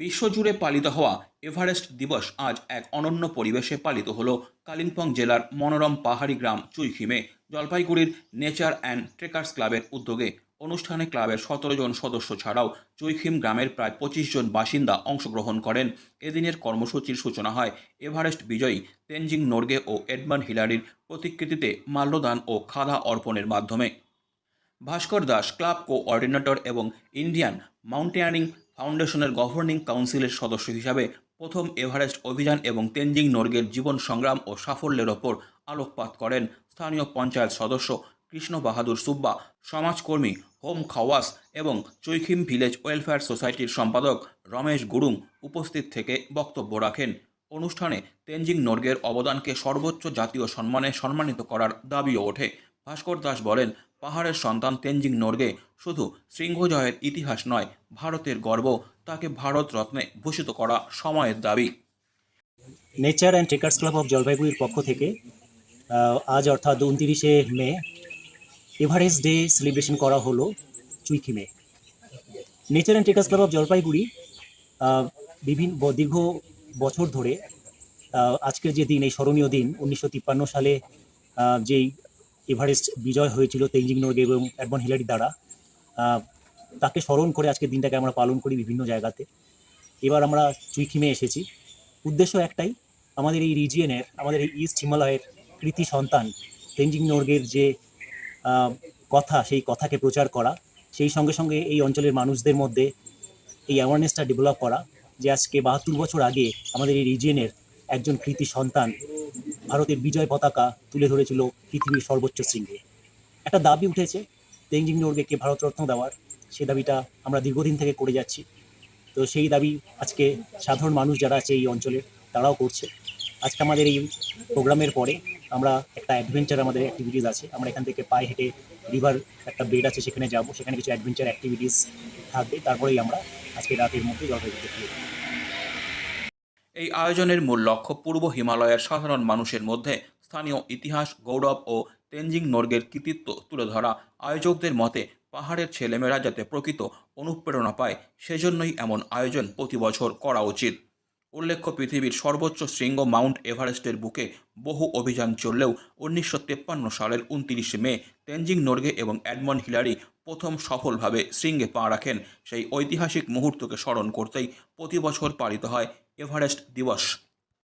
বিশ্বজুড়ে পালিত হওয়া এভারেস্ট দিবস আজ এক অনন্য পরিবেশে পালিত হলো কালিম্পং জেলার মনোরম পাহাড়ি গ্রাম চুইখিমে, জলপাইগুড়ির নেচার অ্যান্ড ট্রেকার্স ক্লাবের উদ্যোগে। অনুষ্ঠানে ক্লাবের সতেরো জন সদস্য ছাড়াও চুইখিম গ্রামের প্রায় পঁচিশ জন বাসিন্দা অংশগ্রহণ করেন। এদিনের কর্মসূচির সূচনা হয় এভারেস্ট বিজয়ী তেনজিং নোর্গে ও এডমান হিলারির প্রতিকৃতিতে মাল্যদান ও খাদা অর্পণের মাধ্যমে। Bhaskar Das club co coordinator এবং ইন্ডিয়ান মাউন্টেনিয়ারিং ফাউন্ডেশনের গভর্নিং কাউন্সিলের সদস্য হিসাবে প্রথম এভারেস্ট অভিযান এবং তেনজিং নর্গের জীবন সংগ্রাম ও সাফল্যের ওপর আলোকপাত করেন স্থানীয় পঞ্চায়েত সদস্য কৃষ্ণ বাহাদুর সুব্বা, সমাজকর্মী হোম খাওয়াস এবং চৈখিম ভিলেজ ওয়েলফেয়ার সোসাইটির সম্পাদক রমেশ গুরুং উপস্থিত থেকে বক্তব্য রাখেন। অনুষ্ঠানে তেনজিং নোর্গের অবদানকে সর্বোচ্চ জাতীয় সম্মানে সম্মানিত করার দাবিও ওঠে। ভাস্কর দাস বলেন, পাহাড়ের সন্তান তেনজিং নর্গে শুধু সিংহজয়ের ইতিহাস নয়, ভারতের গর্ব, তাকে ভারত রত্নে ভূষিত করা সময়ের দাবি। Nature and trekkers club of জলপাইগুড়ির পক্ষ থেকে আজ অর্থাৎ উনতিরিশে মে এভারেস্ট ডে সেলিব্রেশন করা হলো চুইখিমে nature and trekkers club of Jalpaiguri বিভিন্ন দীর্ঘ বছর ধরে আজকের যে দিন, এই স্মরণীয় দিন, উনিশশো তিপ্পান্ন সালে যেই এভারেস্ট বিজয় হয়েছিল তেইজিং নোর্গে এবং অ্যাডমন হিলারি দ্বারা। তাকে স্মরণ করে আজকের দিনটাকে আমরা পালন করি বিভিন্ন জায়গাতে। এবার আমরা চুইখিমে এসেছি। উদ্দেশ্য একটাই, আমাদের এই রিজিয়নের, আমাদের এই ইস্ট হিমালয়ের কৃতি সন্তান তেঞ্জিং নোর্গের যে কথা, সেই কথাকে প্রচার করা, সেই সঙ্গে সঙ্গে এই অঞ্চলের মানুষদের মধ্যে এই অ্যাওয়ারনেসটা ডেভেলপ করা যে আজকে বাহাত্তর বছর আগে আমাদের এই রিজিয়নের একজন কৃতি সন্তান ভারতের বিজয় পতাকা তুলে ধরেছিল পৃথিবীর সর্বোচ্চ শৃঙ্গে। একটা দাবি উঠেছে, তেনজিং নোর্গেকে ভারতরত্ন দেওয়ার, সে দাবিটা আমরা দীর্ঘদিন থেকে করে যাচ্ছি। তো সেই দাবি আজকে সাধারণ মানুষ যারা আছে এই অঞ্চলের, তারাও করছে। আজকে আমাদের এই প্রোগ্রামের পরে আমরা একটা অ্যাডভেঞ্চার, আমাদের অ্যাক্টিভিটিস আছে। আমরা এখান থেকে পায়ে হেঁটে রিভার একটা বেড আছে, সেখানে যাব। সেখানে কিছু অ্যাডভেঞ্চার অ্যাক্টিভিটিস থাকবে। তারপরেই আমরা আজকে রাতের মধ্যে জলপাইগুড়িতে ফিরে। এই আয়োজনের মূল লক্ষ্য পূর্ব হিমালয়ের সাধারণ মানুষের মধ্যে স্থানীয় ইতিহাস, গৌরব ও তেনজিং নর্গের কৃতিত্ব তুলে ধরা। আয়োজকদের মতে, পাহাড়ের ছেলেমেয়েরা যাতে প্রকৃত অনুপ্রেরণা পায়, সেজন্যই এমন আয়োজন প্রতি বছর করা উচিত। উল্লেখ্য, পৃথিবীর সর্বোচ্চ শৃঙ্গ মাউন্ট এভারেস্টের বুকে বহু অভিযান চললেও উনিশশো সালের উনত্রিশ মে তেনজিং নর্গে এবং অ্যাডমন্ড হিলারি প্রথম সফলভাবে শৃঙ্গে পা রাখেন। সেই ঐতিহাসিক মুহূর্তকে স্মরণ করতেই প্রতি বছর পালিত হয় এভারেস্ট দিবস।